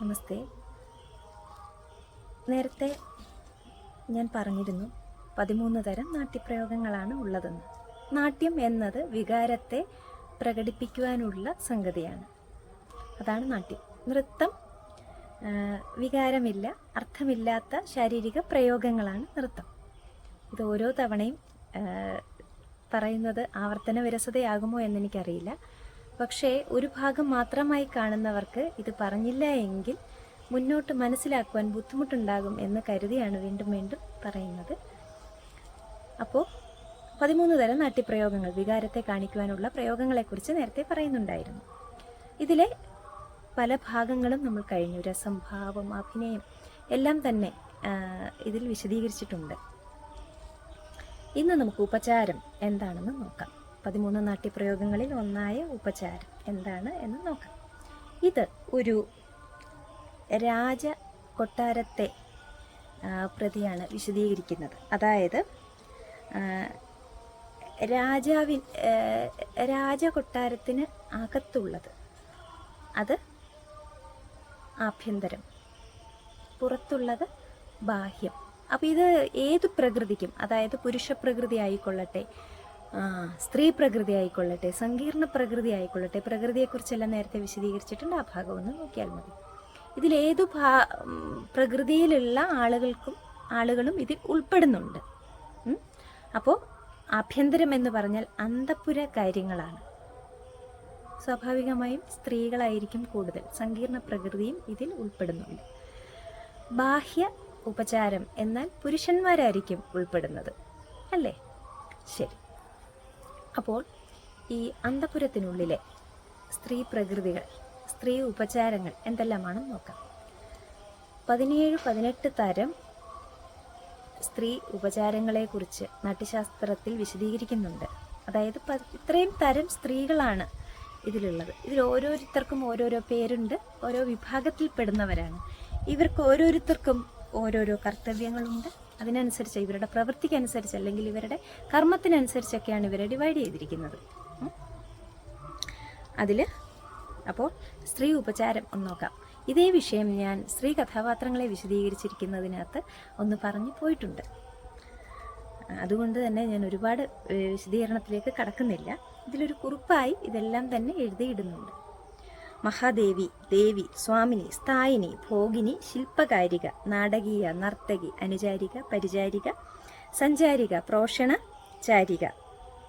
നമസ്തേ. നേരത്തെ ഞാൻ പറഞ്ഞിരുന്നു പതിമൂന്ന് തരം നാട്യപ്രയോഗങ്ങളാണ് ഉള്ളതെന്ന്. നാട്യം എന്നത് വികാരത്തെ പ്രകടിപ്പിക്കുവാനുള്ള സംഗതിയാണ്. അതാണ് നാട്യം. നൃത്തം വികാരമില്ല അർത്ഥമില്ലാത്ത ശാരീരിക പ്രയോഗങ്ങളാണ് നൃത്തം. ഇത് ഓരോ തവണയും പറയുന്നത് ആവർത്തന വിരസതയാകുമോ എന്നെനിക്കറിയില്ല. പക്ഷേ ഒരു ഭാഗം മാത്രമായി കാണുന്നവർക്ക് ഇത് പറഞ്ഞില്ല എങ്കിൽ മുന്നോട്ട് മനസ്സിലാക്കുവാൻ ബുദ്ധിമുട്ടുണ്ടാകും എന്ന് കരുതിയാണ് വീണ്ടും വീണ്ടും പറയുന്നത്. അപ്പോൾ പതിമൂന്ന് തരം നാട്യപ്രയോഗങ്ങൾ വികാരത്തെ കാണിക്കുവാനുള്ള പ്രയോഗങ്ങളെക്കുറിച്ച് നേരത്തെ പറയുന്നുണ്ടായിരുന്നു. ഇതിലെ പല ഭാഗങ്ങളും നമ്മൾ കഴിഞ്ഞു. രസം ഭാവം അഭിനയം എല്ലാം തന്നെ ഇതിൽ വിശദീകരിച്ചിട്ടുണ്ട്. ഇന്ന് നമുക്ക് ഉപചാരം എന്താണെന്ന് നോക്കാം. പതിമൂന്ന് നാട്യപ്രയോഗങ്ങളിൽ ഒന്നായ ഉപചാരം എന്താണ് എന്ന് നോക്കാം. ഇത് ഒരു രാജ കൊട്ടാരത്തെ പ്രതിയാണ് വിശദീകരിക്കുന്നത്. അതായത് രാജാവിൻ രാജ രാജകൊട്ടാരത്തിന് അകത്തുള്ളത്. അത് ആഭ്യന്തരം. പുറത്തുള്ളത് ബാഹ്യം. അപ്പോൾ ഇത് ഏത് പ്രകൃതിക്കും അതായത് പുരുഷ പ്രകൃതി ആയിക്കൊള്ളട്ടെ ആ, സ്ത്രീ പ്രകൃതി ആയിക്കൊള്ളട്ടെ സങ്കീർണ പ്രകൃതി ആയിക്കൊള്ളട്ടെ പ്രകൃതിയെക്കുറിച്ചെല്ലാം നേരത്തെ വിശദീകരിച്ചിട്ടുണ്ട്. ആ ഭാഗം ഒന്ന് നോക്കിയാൽ മതി. ഇതിലേതു ഭാ പ്രകൃതിയിലുള്ള ആളുകൾക്കും ആളുകളും ഇതിൽ ഉൾപ്പെടുന്നുണ്ട്. അപ്പോൾ ആഭ്യന്തരം എന്ന് പറഞ്ഞാൽ അന്തപുര കാര്യങ്ങളാണ്. സ്വാഭാവികമായും സ്ത്രീകളായിരിക്കും കൂടുതൽ. സങ്കീർണ പ്രകൃതിയും ഇതിൽ ഉൾപ്പെടുന്നുണ്ട്. ബാഹ്യ ഉപചാരം എന്നാൽ പുരുഷന്മാരായിരിക്കും ഉൾപ്പെടുന്നത്. അല്ലേ? ശരി. അപ്പോൾ ഈ അന്തപുരത്തിനുള്ളിലെ സ്ത്രീ പ്രകൃതികൾ സ്ത്രീ ഉപചാരങ്ങൾ എന്തെല്ലാമാണെന്ന് നോക്കാം. പതിനേഴ് പതിനെട്ട് തരം സ്ത്രീ ഉപചാരങ്ങളെക്കുറിച്ച് നാട്യശാസ്ത്രത്തിൽ വിശദീകരിക്കുന്നുണ്ട്. അതായത് ഇത്രയും തരം സ്ത്രീകളാണ് ഇതിലുള്ളത്. ഇതിൽ ഓരോരുത്തർക്കും ഓരോരോ പേരുണ്ട് ഓരോ വിഭാഗത്തിൽപ്പെടുന്നവരാണ്. ഇവർക്ക് ഓരോരുത്തർക്കും ഓരോരോ കർത്തവ്യങ്ങളുണ്ട് അതിനനുസരിച്ച് ഇവരുടെ പ്രവൃത്തിക്കനുസരിച്ച് അല്ലെങ്കിൽ ഇവരുടെ കർമ്മത്തിനനുസരിച്ചൊക്കെയാണ് ഇവരെ ഡിവൈഡ് ചെയ്തിരിക്കുന്നത്. അതിൽ അപ്പോൾ സ്ത്രീ ഉപചാരം ഒന്ന് നോക്കാം. ഇതേ വിഷയം ഞാൻ സ്ത്രീ കഥാപാത്രങ്ങളെ വിശദീകരിച്ചിരിക്കുന്നതിനകത്ത് ഒന്ന് പറഞ്ഞു പോയിട്ടുണ്ട്. അതുകൊണ്ട് തന്നെ ഞാൻ ഒരുപാട് വിശദീകരണത്തിലേക്ക് കടക്കുന്നില്ല. ഇതിലൊരു കുറിപ്പായി ഇതെല്ലാം തന്നെ എഴുതിയിടുന്നുണ്ട്. മഹാദേവി ദേവി സ്വാമിനി സ്ഥായിനി ഭോഗിനി ശില്പകാരിക നാടകീയ നർത്തകി അനുചാരിക പരിചാരിക സഞ്ചാരിക പ്രോഷണ ചാരിക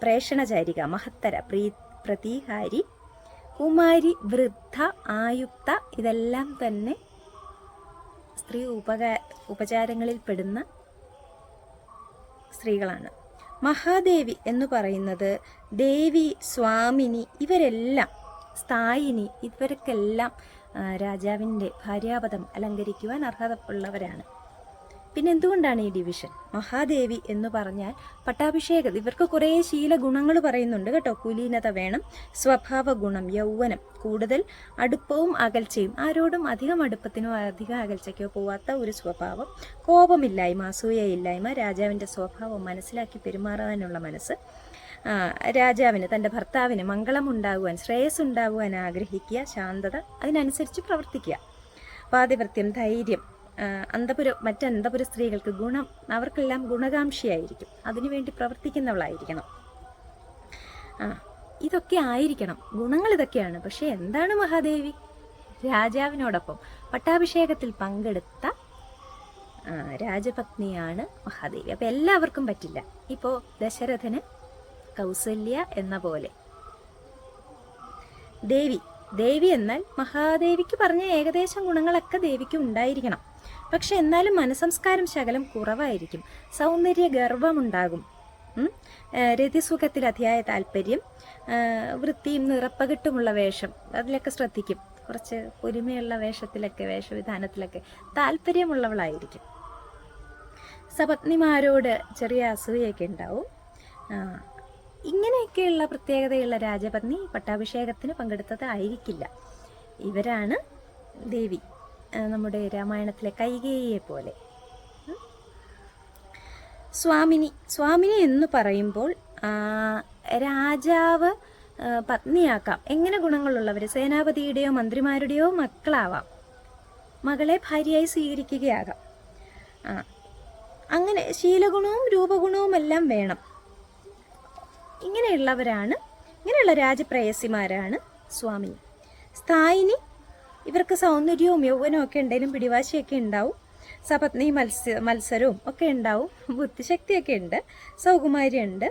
പ്രേഷണചാരിക മഹത്തര പ്രീ പ്രതീഹാരി കുമാരി വൃദ്ധ ആയുക്ത ഇതെല്ലാം തന്നെ സ്ത്രീ ഉപകാ ഉപചാരങ്ങളിൽ പെടുന്ന സ്ത്രീകളാണ്. മഹാദേവി എന്ന് പറയുന്നത് ദേവി സ്വാമിനി ഇവരെല്ലാം സ്ഥായിനി ഇവർക്കെല്ലാം രാജാവിന്റെ ഭാര്യാപദം അലങ്കരിക്കുവാൻ അർഹത ഉള്ളവരാണ് പിന്നെ എന്തുകൊണ്ടാണ് ഈ ഡിവിഷൻ? മഹാദേവി എന്ന് പറഞ്ഞാൽ പട്ടാഭിഷേകം. ഇവർക്ക് കുറേ ശീല ഗുണങ്ങൾ പറയുന്നുണ്ട് കേട്ടോ. കുലീനത വേണം സ്വഭാവ ഗുണം യൗവനം കൂടുതൽ അടുപ്പവും അകൽച്ചയും. ആരോടും അധികം അടുപ്പത്തിനോ അധികം അകൽച്ചയ്ക്കോ പോവാത്ത ഒരു സ്വഭാവം. കോപമില്ലായ്മ അസൂയയില്ലായ്മ രാജാവിന്റെ സ്വഭാവം മനസ്സിലാക്കി പെരുമാറാനുള്ള മനസ്സ്. രാജാവിന് തന്റെ ഭർത്താവിന് മംഗളം ഉണ്ടാകുവാൻ ശ്രേയസ് ഉണ്ടാകുവാൻ ആഗ്രഹിക്കുക ശാന്തത അതിനനുസരിച്ച് പ്രവർത്തിക്കുക. പാതിവൃത്യം ധൈര്യം അന്തപുര മറ്റ് അന്തപുര സ്ത്രീകൾക്ക് ഗുണം അവർക്കെല്ലാം ഗുണകാംക്ഷിയായിരിക്കും. അതിനുവേണ്ടി പ്രവർത്തിക്കുന്നവളായിരിക്കണം. ആ ഇതൊക്കെ ആയിരിക്കണം. ഗുണങ്ങൾ ഇതൊക്കെയാണ്. പക്ഷെ എന്താണ് മഹാദേവി? രാജാവിനോടൊപ്പം പട്ടാഭിഷേകത്തിൽ പങ്കെടുത്ത രാജപത്നിയാണ് മഹാദേവി. അപ്പം എല്ലാവർക്കും പറ്റില്ല. ഇപ്പോൾ ദശരഥന് കൗസല്യ എന്ന പോലെ. ദേവി. ദേവി എന്നാൽ മഹാദേവിക്ക് പറഞ്ഞ ഏകദേശം ഗുണങ്ങളൊക്കെ ദേവിക്ക് ഉണ്ടായിരിക്കണം. പക്ഷെ എന്നാലും മനസംസ്കാരം ശകലം കുറവായിരിക്കും. സൗന്ദര്യ ഗർവമുണ്ടാകും. രതിസുഖത്തിൽ അതിയായ താല്പര്യം വൃത്തിയും നിറപ്പകിട്ടുമുള്ള വേഷം അതിലൊക്കെ ശ്രദ്ധിക്കും. കുറച്ച് പൊരുമയുള്ള വേഷത്തിലൊക്കെ വേഷവിധാനത്തിലൊക്കെ താല്പര്യമുള്ളവളായിരിക്കും. സപത്നിമാരോട് ചെറിയ അസൂയൊക്കെ ഉണ്ടാവും. ഇങ്ങനെയൊക്കെയുള്ള പ്രത്യേകതയുള്ള രാജപത്നി പട്ടാഭിഷേകത്തിന് പങ്കെടുത്തത് ആയിരിക്കില്ല ഇവരാണ് ദേവി നമ്മുടെ രാമായണത്തിലെ കൈകേയിയെ പോലെ. സ്വാമിനി സ്വാമിനി എന്ന് പറയുമ്പോൾ രാജാവ് പത്നിയാക്കാം. എങ്ങനെ ഗുണങ്ങളുള്ളവർ സേനാപതിയുടെയോ മന്ത്രിമാരുടെയോ മക്കളാവാം. മകളെ ഭാര്യയായി സ്വീകരിക്കുകയാകാം. അങ്ങനെ ശീലഗുണവും രൂപഗുണവും എല്ലാം വേണം. ഇങ്ങനെയുള്ളവരാണ് ഇങ്ങനെയുള്ള രാജപ്രയസിമാരാണ് സ്വാമി സ്ഥായിനി ഇവർക്ക് സൗന്ദര്യവും യൗവനവും ഒക്കെ ഉണ്ടെങ്കിലും പിടിവാശിയൊക്കെ ഉണ്ടാവും. സപത്നി മത്സ മത്സരവും ഒക്കെ ഉണ്ടാവും. ബുദ്ധിശക്തിയൊക്കെ ഉണ്ട് സൗകുമാരിയുണ്ട്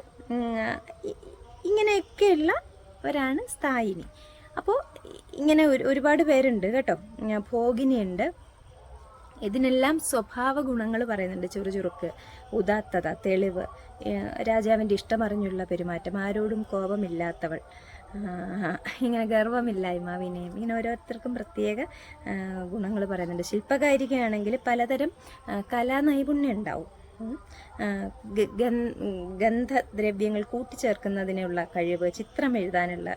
ഇങ്ങനെയൊക്കെയുള്ളവരാണ് സ്ഥായിനി. അപ്പോൾ ഇങ്ങനെ ഒരു ഒരുപാട് പേരുണ്ട് കേട്ടോ. ഭോഗിനി ഭോഗിനിയുണ്ട് ഇതിനെല്ലാം സ്വഭാവ ഗുണങ്ങൾ പറയുന്നുണ്ട് ചുറുചുറുക്ക് ഉദാത്തത തെളിവ് രാജാവിന്റെ ഇഷ്ടമറിഞ്ഞുള്ള പെരുമാറ്റം ആരോടും കോപമില്ലാത്തവൾ. ഇങ്ങനെ ഗർവമില്ലായ്മ വിനയം ഇങ്ങനെ ഓരോരുത്തർക്കും പ്രത്യേക ഗുണങ്ങൾ പറയുന്നുണ്ട്. ശില്പകാരികയാണെങ്കിൽ പലതരം കലാനൈപുണ്യം ഉണ്ടാവും. ഗന്ധദ്രവ്യങ്ങൾ കൂട്ടിച്ചേർക്കുന്നതിനുള്ള കഴിവ് ചിത്രം എഴുതാനുള്ള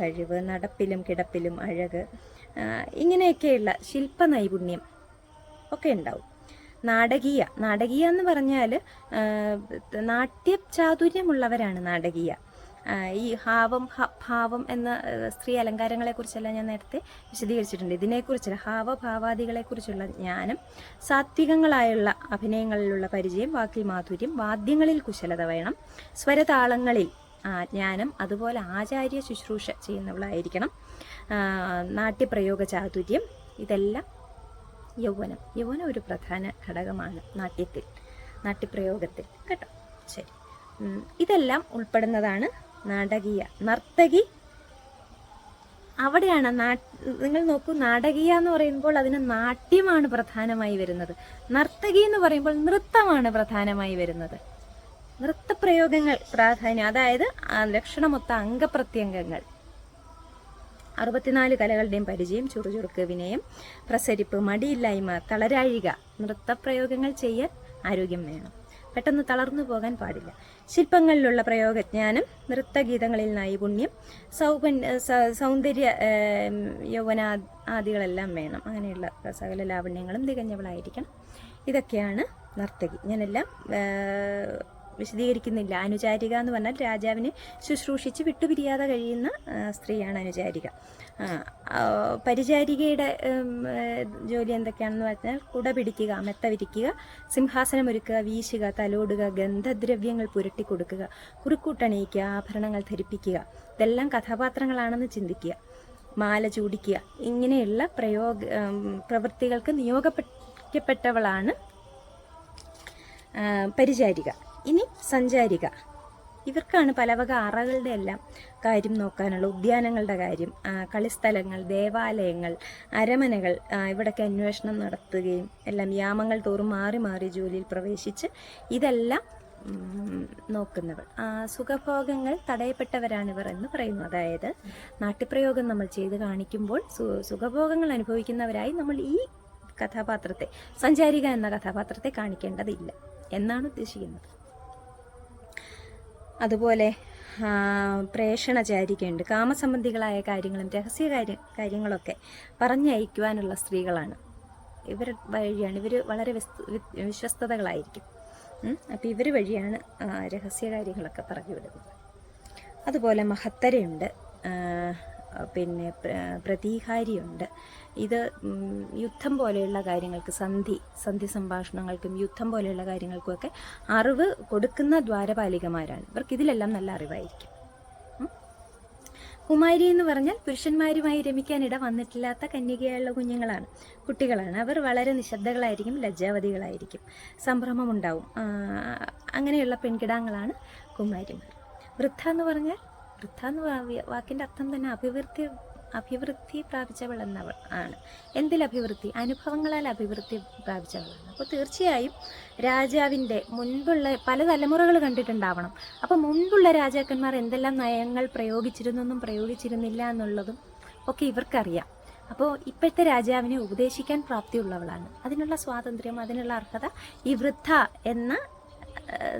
കഴിവ് നടപ്പിലും കിടപ്പിലും അഴക് ഇങ്ങനെയൊക്കെയുള്ള ശില്പ നൈപുണ്യം ഒക്കെ ഉണ്ടാവും. നാടകീയ. നാടകീയ എന്ന് പറഞ്ഞാൽ നാട്യ ചാതുര്യമുള്ളവരാണ് നാടകീയ. ഈ ഹാവം ഭാവം എന്ന സ്ത്രീ അലങ്കാരങ്ങളെക്കുറിച്ചെല്ലാം ഞാൻ നേരത്തെ വിശദീകരിച്ചിട്ടുണ്ട്. ഇതിനെക്കുറിച്ചുള്ള ഹാവഭാവാദികളെക്കുറിച്ചുള്ള ജ്ഞാനം സാത്വികങ്ങളായുള്ള അഭിനയങ്ങളിലുള്ള പരിചയം വാക്കിൽ മാധുര്യം വാദ്യങ്ങളിൽ കുശലത വേണം സ്വരതാളങ്ങളിൽ ജ്ഞാനം അതുപോലെ ആചാര്യ ശുശ്രൂഷ ചെയ്യുന്നവളായിരിക്കണം. നാട്യപ്രയോഗ ചാതുര്യം ഇതെല്ലാം യൗവനം. യൗവനം ഒരു പ്രധാന ഘടകമാണ് നാട്യത്തിൽ നാട്യപ്രയോഗത്തിൽ. കേട്ടോ? ശരി. ഇതെല്ലാം ഉൾപ്പെടുന്നതാണ് നാടകീയ നർത്തകി. അവിടെയാണ് നാ നിങ്ങൾ നോക്കൂ നാടകീയ എന്ന് പറയുമ്പോൾ അതിന് നാട്യമാണ് പ്രധാനമായി വരുന്നത്. നർത്തകി എന്ന് പറയുമ്പോൾ നൃത്തമാണ് പ്രധാനമായി വരുന്നത്. നൃത്തപ്രയോഗങ്ങൾ പ്രാധാന്യം അതായത് ലക്ഷണമൊത്ത അംഗപ്രത്യംഗങ്ങൾ. അറുപത്തിനാല് കലകളുടെയും പരിചയം ചുറുചുറുക്ക് വിനയം പ്രസരിപ്പ് മടിയില്ലായ്മ തളരാഴിക നൃത്തപ്രയോഗങ്ങൾ ചെയ്യാൻ ആരോഗ്യം വേണം. പെട്ടെന്ന് തളർന്നു പോകാൻ പാടില്ല. ശില്പങ്ങളിലുള്ള പ്രയോഗജ്ഞാനം നൃത്തഗീതങ്ങളിൽ നൈപുണ്യം സൗപൻ സൗന്ദര്യ യൗവന ആദികളെല്ലാം വേണം. അങ്ങനെയുള്ള സകല ലാവണ്യങ്ങളും തികഞ്ഞവളായിരിക്കണം. ഇതൊക്കെയാണ് നർത്തകി ഞാനെല്ലാം വിശദീകരിക്കുന്നില്ല. അനുചാരിക എന്ന് പറഞ്ഞാൽ രാജാവിനെ ശുശ്രൂഷിച്ച് വിട്ടുപിരിയാതെ കഴിയുന്ന സ്ത്രീയാണ് അനുചാരിക. പരിചാരികയുടെ ജോലി എന്തൊക്കെയാണെന്ന് പറഞ്ഞാൽ കുട പിടിക്കുക മെത്ത വിരിക്കുക സിംഹാസനമൊരുക്കുക വീശുക തലോടുക ഗന്ധദ്രവ്യങ്ങൾ പുരട്ടി കൊടുക്കുക കുറുക്കൂട്ടണിയിക്കുക ആഭരണങ്ങൾ ധരിപ്പിക്കുക ഇതെല്ലാം കഥാപാത്രങ്ങളാണെന്ന് ചിന്തിക്കുക മാല ചൂടിക്കുക ഇങ്ങനെയുള്ള പ്രയോഗ പ്രവൃത്തികൾക്ക് നിയോഗപ്പെട്ടവളാണ് പരിചാരിക. ഇനി സഞ്ചാരിക. ഇവർക്കാണ് പലവക അറകളുടെ എല്ലാം കാര്യം നോക്കാനുള്ള ഉദ്യാനങ്ങളുടെ കാര്യം കളിസ്ഥലങ്ങൾ ദേവാലയങ്ങൾ അരമനകൾ ഇവിടൊക്കെ അന്വേഷണം നടത്തുകയും എല്ലാം യാമങ്ങൾ തോറും മാറി മാറി ജോലിയിൽ പ്രവേശിച്ച് ഇതെല്ലാം നോക്കുന്നവൾ സുഖഭോഗങ്ങൾ തടയപ്പെട്ടവരാണിവർ എന്ന് പറയുന്നു. അതായത് നാട്യപ്രയോഗം നമ്മൾ ചെയ്ത് കാണിക്കുമ്പോൾ സുഖഭോഗങ്ങൾ അനുഭവിക്കുന്നവരായി നമ്മൾ ഈ കഥാപാത്രത്തെ സഞ്ചാരിക എന്ന കഥാപാത്രത്തെ കാണിക്കേണ്ടതില്ല എന്നാണ് ഉദ്ദേശിക്കുന്നത്. അതുപോലെ പ്രേഷണചാരികയുണ്ട്. കാമസംബന്ധികളായ കാര്യങ്ങളും രഹസ്യ കാര്യ കാര്യങ്ങളൊക്കെ പറഞ്ഞയക്കുവാനുള്ള സ്ത്രീകളാണ്. ഇവർ വഴിയാണ് ഇവർ വളരെ വിശ്വസ്തതകളായിരിക്കും. അപ്പോൾ ഇവർ വഴിയാണ് രഹസ്യ കാര്യങ്ങളൊക്കെ പറഞ്ഞു വിടുന്നത് അതുപോലെ മഹത്തരയുണ്ട്. പിന്നെ പ്രതീഹാരിയുണ്ട് ഇത് യുദ്ധം പോലെയുള്ള കാര്യങ്ങൾക്ക് സന്ധി സന്ധി സംഭാഷണങ്ങൾക്കും യുദ്ധം പോലെയുള്ള കാര്യങ്ങൾക്കുമൊക്കെ അറിവ് കൊടുക്കുന്ന ദ്വാരപാലികമാരാണ്. ഇവർക്ക് ഇതിലെല്ലാം നല്ല അറിവായിരിക്കും. കുമാരി എന്ന് പറഞ്ഞാൽ പുരുഷന്മാരുമായി രമിക്കാൻ ഇട വന്നിട്ടില്ലാത്ത കന്യകയുള്ള കുഞ്ഞുങ്ങളാണ് കുട്ടികളാണ്. അവർ വളരെ നിശബ്ദകളായിരിക്കും ലജ്ജാവതികളായിരിക്കും. സംഭ്രമമുണ്ടാവും. അങ്ങനെയുള്ള പെൺകിടാങ്ങളാണ് കുമാരിമാർ. വൃദ്ധ എന്ന് പറഞ്ഞാൽ വൃദ്ധ എന്ന് വാക്കിന്റെ അർത്ഥം തന്നെ അഭിവൃദ്ധി അഭിവൃദ്ധി പ്രാപിച്ചവൾ എന്നവൾ ആണ്. എന്തിൽ അഭിവൃദ്ധി? അനുഭവങ്ങളാൽ അഭിവൃദ്ധി പ്രാപിച്ചവളാണ്. അപ്പോൾ തീർച്ചയായും രാജാവിന്റെ മുൻപുള്ള പല തലമുറകൾ കണ്ടിട്ടുണ്ടാവണം. അപ്പോൾ മുൻപുള്ള രാജാക്കന്മാർ എന്തെല്ലാം നയങ്ങൾ പ്രയോഗിച്ചിരുന്നെന്നും പ്രയോഗിച്ചിരുന്നില്ല എന്നുള്ളതും ഒക്കെ ഇവർക്കറിയാം. അപ്പോൾ ഇപ്പോഴത്തെ രാജാവിനെ ഉപദേശിക്കാൻ പ്രാപ്തിയുള്ളവളാണ്. അതിനുള്ള സ്വാതന്ത്ര്യം അതിനുള്ള അർഹത ഈ വൃദ്ധ എന്ന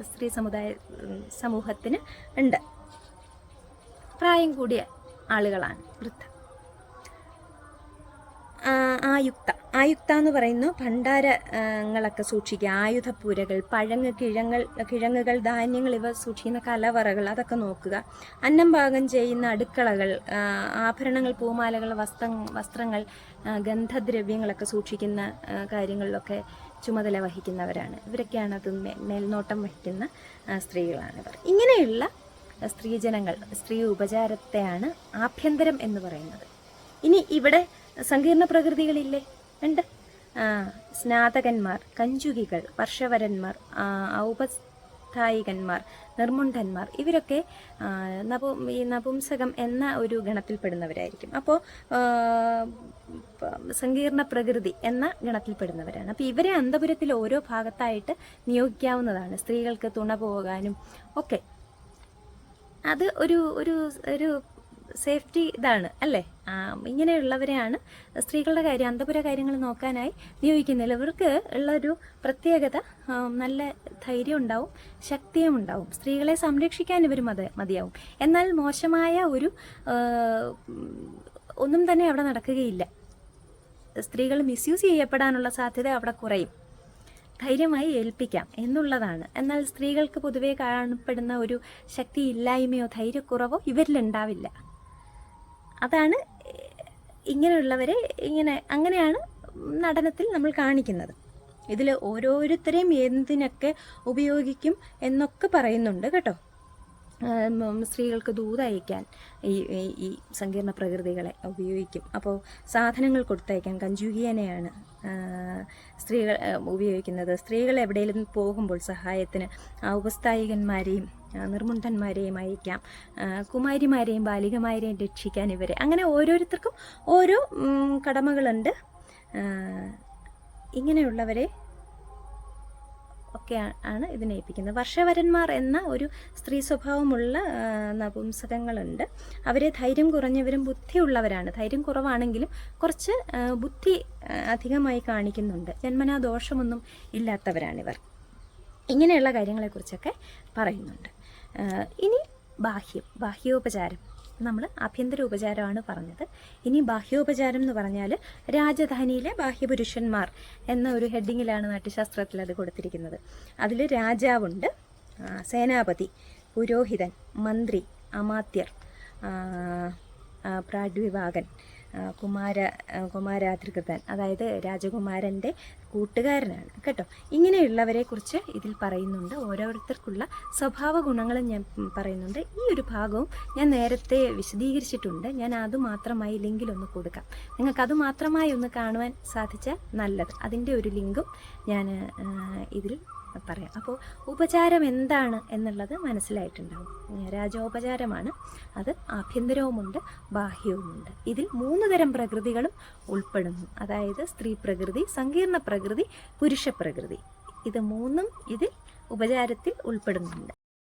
സ്ത്രീ സമുദായ സമൂഹത്തിന് ഉണ്ട്. പ്രായം കൂടിയ ആളുകളാണ് വൃദ്ധ. ആയുക്ത. ആയുക്ത എന്ന് പറയുന്നു ഭണ്ഡാരങ്ങളൊക്കെ സൂക്ഷിക്കുക. ആയുധപ്പൂരകൾ പഴങ്ങ് കിഴങ്ങൾ കിഴങ്ങുകൾ ധാന്യങ്ങൾ ഇവ സൂക്ഷിക്കുന്ന കലവറകൾ അതൊക്കെ നോക്കുക. അന്നം പാകം ചെയ്യുന്ന അടുക്കളകൾ ആഭരണങ്ങൾ പൂമാലകൾ വസ്ത്ര വസ്ത്രങ്ങൾ ഗന്ധദ്രവ്യങ്ങളൊക്കെ സൂക്ഷിക്കുന്ന കാര്യങ്ങളിലൊക്കെ ചുമതല വഹിക്കുന്നവരാണ്. ഇവരൊക്കെയാണ് അത് മേൽനോട്ടം വഹിക്കുന്ന സ്ത്രീകളാണ് ഇവർ. ഇങ്ങനെയുള്ള സ്ത്രീജനങ്ങൾ സ്ത്രീ ഉപചാരത്തെയാണ് ആഭ്യന്തരം എന്ന് പറയുന്നത്. ഇനി ഇവിടെ സങ്കീർണ പ്രകൃതികളില്ലേ? ഉണ്ട്. സ്നാതകന്മാർ കഞ്ചുകികൾ വർഷവരന്മാർ ഔപസ്ഥായികന്മാർ നിർമുണ്ടന്മാർ ഇവരൊക്കെ നപു ഈ നപുംസകം എന്ന ഒരു ഗണത്തിൽപ്പെടുന്നവരായിരിക്കും. അപ്പോൾ സങ്കീർണ പ്രകൃതി എന്ന ഗണത്തിൽപ്പെടുന്നവരാണ്. അപ്പോൾ ഇവരെ അന്തപുരത്തിൽ ഓരോ ഭാഗത്തായിട്ട് നിയോഗിക്കാവുന്നതാണ്. സ്ത്രീകൾക്ക് തുണ പോകാനും ഒക്കെ. അത് ഒരു ഒരു ഒരു സേഫ്റ്റി ഇതാണ് അല്ലേ? ഇങ്ങനെയുള്ളവരെയാണ് സ്ത്രീകളുടെ കാര്യം അന്തപുര കാര്യങ്ങൾ നോക്കാനായി നിയോഗിക്കുന്നില്ല ഇവർക്ക് ഉള്ളൊരു പ്രത്യേകത നല്ല ധൈര്യം ഉണ്ടാവും ശക്തിയും ഉണ്ടാവും. സ്ത്രീകളെ സംരക്ഷിക്കാൻ ഇവർ മതി മതിയാവും. എന്നാൽ മോശമായ ഒരു ഒന്നും തന്നെ അവിടെ നടക്കുകയില്ല. സ്ത്രീകൾ മിസ്യൂസ് ചെയ്യപ്പെടാനുള്ള സാധ്യത അവിടെ കുറയും. ധൈര്യമായി ഏൽപ്പിക്കാം എന്നുള്ളതാണ്. എന്നാൽ സ്ത്രീകൾക്ക് പൊതുവേ കാണപ്പെടുന്ന ഒരു ശക്തി ഇല്ലായ്മയോ ധൈര്യക്കുറവോ ഇവരിലുണ്ടാവില്ല. അതാണ് ഇങ്ങനെയുള്ളവരെ ഇങ്ങനെ അങ്ങനെയാണ് നടനത്തിൽ നമ്മൾ കാണിക്കുന്നത്. ഇതിൽ ഓരോരുത്തരെയും എന്തിനൊക്കെ ഉപയോഗിക്കും എന്നൊക്കെ പറയുന്നുണ്ട് കേട്ടോ. സ്ത്രീകൾക്ക് ദൂതയക്കാൻ ഈ ഈ- സങ്കീർണ പ്രകൃതികളെ ഉപയോഗിക്കും. അപ്പോൾ സാധനങ്ങൾ കൊടുത്തയക്കാൻ കഞ്ചുകിയനെയാണ് സ്ത്രീകൾ ഉപയോഗിക്കുന്നത്. സ്ത്രീകൾ എവിടെയെങ്കിലും പോകുമ്പോൾ സഹായത്തിന് ഔപസ്ഥായികന്മാരെയും നിർമുണ്ടന്മാരെയും അയക്കാം. കുമാരിമാരെയും ബാലികമാരെയും രക്ഷിക്കാൻ ഇവരെ. അങ്ങനെ ഓരോരുത്തർക്കും ഓരോ കടമകളുണ്ട്. ഇങ്ങനെയുള്ളവരെ ഒക്കെ ആണ് ഇതിനെ ഏൽപ്പിക്കുന്നത്. വർഷവരന്മാർ എന്ന ഒരു സ്ത്രീ സ്വഭാവമുള്ള നപുംസകങ്ങളുണ്ട്. അവരെ ധൈര്യം കുറഞ്ഞവരും ബുദ്ധിയുള്ളവരാണ്. ധൈര്യം കുറവാണെങ്കിലും കുറച്ച് ബുദ്ധി അധികമായി കാണിക്കുന്നുണ്ട്. ജന്മനാ ദോഷമൊന്നും ഇല്ലാത്തവരാണിവർ. ഇങ്ങനെയുള്ള കാര്യങ്ങളെക്കുറിച്ചൊക്കെ പറയുന്നുണ്ട്. ഇനി ബാഹ്യം ബാഹ്യോപചാരം. നമ്മൾ ആഭ്യന്തര ഉപചാരമാണ് പറഞ്ഞത്. ഇനി ബാഹ്യോപചാരം എന്ന് പറഞ്ഞാൽ രാജധാനിയിലെ ബാഹ്യപുരുഷന്മാർ എന്ന ഒരു ഹെഡിങ്ങിലാണ് നാട്യശാസ്ത്രത്തിൽ അത് കൊടുത്തിരിക്കുന്നത്. അതിൽ രാജാവുണ്ട് സേനാപതി പുരോഹിതൻ മന്ത്രി അമാത്യർ പ്രാഡ്വിഭാഗൻ കുമാര ആ, കുമാരാധികൃതൻ അതായത് രാജകുമാരന്റെ കൂട്ടുകാരനാണ്. കേട്ടോ? ഇങ്ങനെയുള്ളവരെ കുറിച്ച് ഇതിൽ പറയുന്നുണ്ട്. ഓരോരുത്തർക്കുള്ള സ്വഭാവ ഗുണങ്ങളും ഞാൻ പറയുന്നുണ്ട്. ഈ ഒരു ഭാഗവും ഞാൻ നേരത്തെ വിശദീകരിച്ചിട്ടുണ്ട്. ഞാൻ അത് മാത്രമായി ലിങ്കിൽ ഒന്ന് കൊടുക്കാം. നിങ്ങൾക്ക് അത് മാത്രമായി ഒന്ന് കാണുവാൻ സാധിച്ചാൽ നല്ലത്. അതിന്റെ ഒരു ലിങ്കും ഞാൻ ഇതിൽ പറയാം. അപ്പോൾ ഉപചാരം എന്താണ് എന്നുള്ളത് മനസ്സിലായിട്ടുണ്ടാവും. രാജോപചാരമാണ്. അത് ആഭ്യന്തരവുമുണ്ട് ബാഹ്യവുമുണ്ട്. ഇതിൽ മൂന്ന് തരം പ്രകൃതികളും ഉൾപ്പെടുന്നു. അതായത് സ്ത്രീ പ്രകൃതി സങ്കീർണ പ്രകൃതി പുരുഷ പ്രകൃതി. ഇത് മൂന്നും ഇതിൽ ഉപചാരത്തിൽ ഉൾപ്പെടുന്നുണ്ട്.